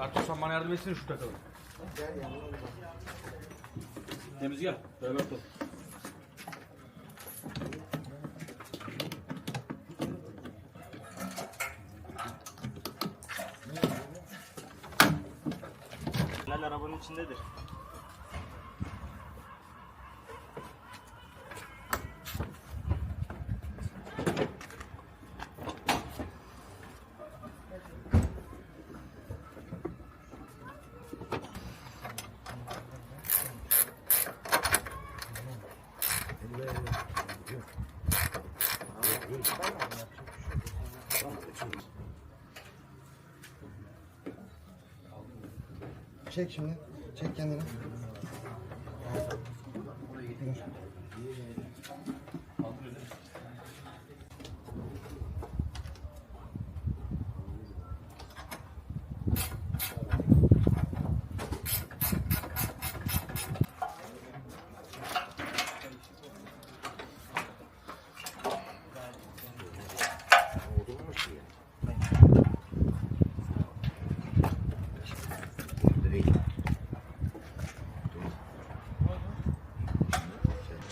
Ertuğrul sen bana yardım etsene şu takalım. Temiz gel. Beraber tut. Neler arabanın içindedir. Çek şimdi. Çek kendini.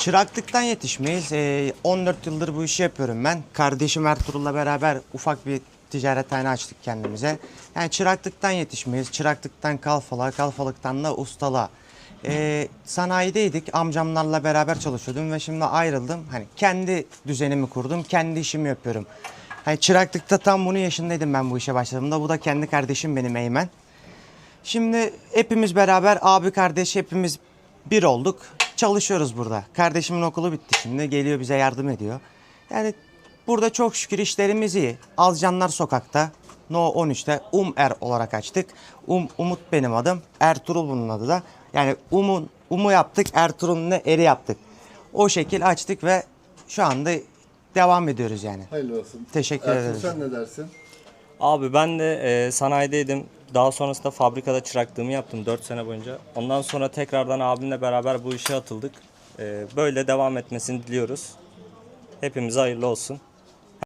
Çıraklıktan yetişmeyiz. Ee, 14 yıldır bu işi yapıyorum ben. Kardeşim Ertuğrul'la beraber ufak bir ticarethane açtık kendimize. Yani çıraklıktan yetişmeyiz. Çıraklıktan kalfalığa, kalfalıktan da ustalığa. Ee, sanayideydik. Amcamlarla beraber çalışıyordum ve şimdi ayrıldım. Hani kendi düzenimi kurdum. Kendi işimi yapıyorum. Hani çıraklıkta tam bunun yaşındaydım ben bu işe başladığımda. Bu da kendi kardeşim benim Eymen. Şimdi hepimiz beraber abi kardeş hepimiz bir olduk. Çalışıyoruz burada. Kardeşimin okulu bitti şimdi. Geliyor bize yardım ediyor. Yani burada çok şükür işlerimiz iyi. Alcanlar sokakta. No 13'te Um Er olarak açtık. Um Umut benim adım. Ertuğrul bunun adı da. Yani Um'un Um'u yaptık. Ertuğrul'un da Er'i yaptık. O şekil açtık ve şu anda devam ediyoruz yani. Hayırlı olsun. Teşekkür Ertuğrul, ederim. sen ne dersin? Abi ben de e, sanayideydim. Daha sonrasında fabrikada çıraklığımı yaptım 4 sene boyunca. Ondan sonra tekrardan abimle beraber bu işe atıldık. E, böyle devam etmesini diliyoruz. Hepimize hayırlı olsun.